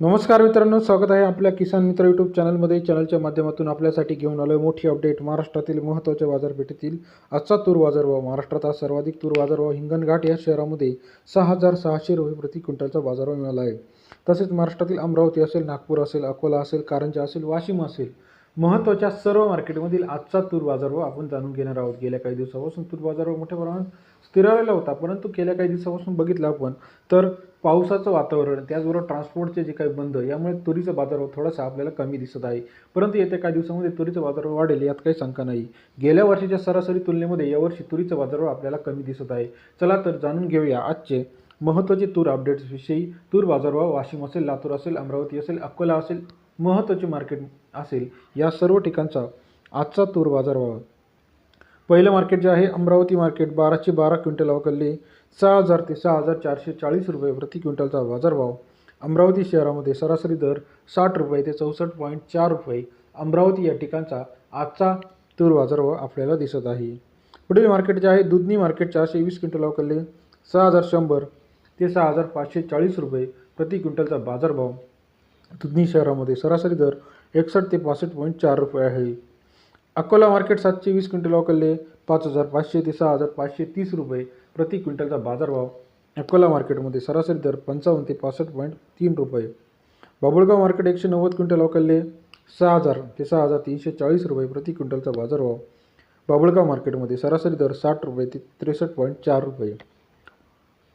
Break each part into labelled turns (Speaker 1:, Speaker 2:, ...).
Speaker 1: नमस्कार मित्रांनो स्वागत आहे आपल्या किसान मित्र यूट्यूब चॅनलमध्ये. चॅनलच्या माध्यमातून आपल्यासाठी घेऊन आलो मोठी अपडेट. महाराष्ट्रातील महत्त्वाच्या बाजारपेठेतील आजचा तूर बाजारभाव. महाराष्ट्रात आज सर्वाधिक तूर बाजारभाव हिंगणघाट या शहरामध्ये सहा हजार सहाशे रुपये प्रति क्विंटलचा बाजारभाव मिळाला आहे. तसेच महाराष्ट्रातील अमरावती असेल नागपूर असेल अकोला असेल कारंजा असेल वाशिम असेल महत्त्वाच्या सर्व मार्केटमधील आजचा तूर बाजारभाव आपण जाणून घेणार आहोत. गेल्या काही दिवसापासून तूर बाजारभाव मोठ्या प्रमाणात स्थिरावलेला होता परंतु गेल्या काही दिवसापासून बघितलं आपण तर पावसाचं वातावरण त्याचबरोबर ट्रान्सपोर्टचे जे काही बंद यामुळे तुरीचा बाजारभाव थोडासा आपल्याला कमी दिसत आहे. परंतु येत्या काही दिवसामध्ये तुरीचा बाजारभाव वाढेल यात काही शंका नाही. गेल्या वर्षीच्या सरासरी तुलनेमध्ये यावर्षी तुरीचा बाजारभाव आपल्याला कमी दिसत आहे. चला तर जाणून घेऊया आजचे महत्त्वाचे तूर अपडेट्सविषयी तूर बाजारभाव वाशिम असेल लातूर असेल अमरावती असेल अकोला असेल महत्त्वाचे मार्केट असेल या सर्व ठिकाणचा आजचा तूर बाजारभाव पहिलं मार्केट जे आहे अमरावती मार्केट बाराशे बारा क्विंटल अवकलले सहा हजार ते सहा हजार चारशे चाळीस रुपये प्रति क्विंटलचा बाजारभाव अमरावती शहरामध्ये सरासरी दर साठ रुपये ते चौसष्ट पॉईंट चार रुपये अमरावती या ठिकाणचा आजचा तूर बाजारभाव आपल्याला दिसत आहे. पुढील मार्केट जे आहे दुधनी मार्केट चारशे वीस क्विंटल अवकलले सहा हजार शंभर ते सहा हजार पाचशे चाळीस रुपये प्रति क्विंटलचा बाजारभाव दुधनी शहरामध्ये सरासरी दर एकसष्ट ते पासष्ट पॉईंट चार रुपये आहे. अकोला मार्केट सातशे वीस क्विंटल अवकलले पाच हजार पाचशे ते सहा हजार पाचशे तीस रुपये प्रति क्विंटलचा बाजारभाव. अकोला मार्केटमध्ये सरासरी दर पंचावन्न ते पासष्ट पॉईंट तीन रुपये. बाबुळगाव मार्केट एकशे नव्वद क्विंटल अवकलले सहा हजार ते सहा हजार तीनशे चाळीस रुपये प्रति क्विंटलचा बाजारभाव. बाबुळगाव मार्केटमध्ये सरासरी दर साठ रुपये ते त्रेसष्ट पॉईंट चार रुपये.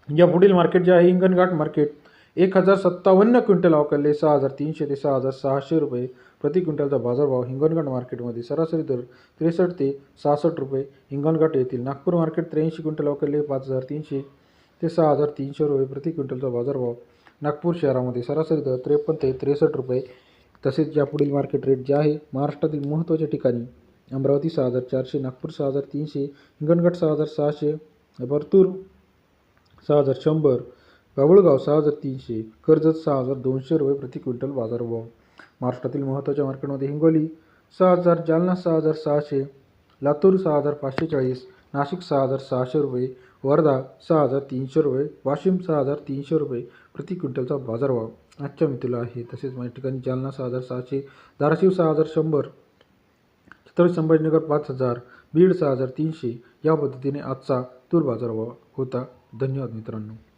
Speaker 1: या पुढील मार्केट जे आहे हिंगणघाट मार्केट एक हजार सत्तावन्न क्विंटल अवकलले सहा हजार तीनशे ते सहा हजार सहाशे रुपये प्रति क्विंटलचा बाजारभाव हिंगणघाट मार्केटमध्ये सरासरी दर त्रेसष्ट ते सहासष्ट रुपये. हिंगणघाट येथील नागपूर मार्केट त्र्याऐंशी क्विंटल अवकलले पाच हजार तीनशे ते सहा हजार तीनशे रुपये प्रति क्विंटलचा बाजारभाव नागपूर शहरामध्ये सरासरी दर त्रेपन्न ते त्रेसष्ट रुपये. तसेच या पुढील मार्केट रेट जे आहे महाराष्ट्रातील महत्त्वाच्या ठिकाणी अमरावती सहा हजार चारशे नागपूर सहा हजार तीनशे हिंगणघाट सहा हजार सहाशे परतूर सहा हजार शंभर बाबुळगाव सहा हजार तीनशे कर्जत सहा हजार दोनशे रुपये प्रति क्विंटल बाजारभाव महाराष्ट्रातील महत्त्वाच्या मार्केटमध्ये हिंगोली सहा हजार जालना सहा हजार सहाशे लातूर सहा हजार पाचशे चाळीस नाशिक सहा हजार सहाशे रुपये वर्धा सहा हजार तीनशे रुपये वाशिम सहा हजार तीनशे रुपये प्रति क्विंटलचा बाजारभाव आजच्या मितीला आहे तसेच माझ्या ठिकाणी जालना सहा हजार सहाशे धाराशिव सहा हजार शंभर छत्रपती संभाजीनगर पाच हजार बीड सहा हजार तीनशे या पद्धतीने आजचा तूर बाजारभाव होता धन्यवाद मित्रांनो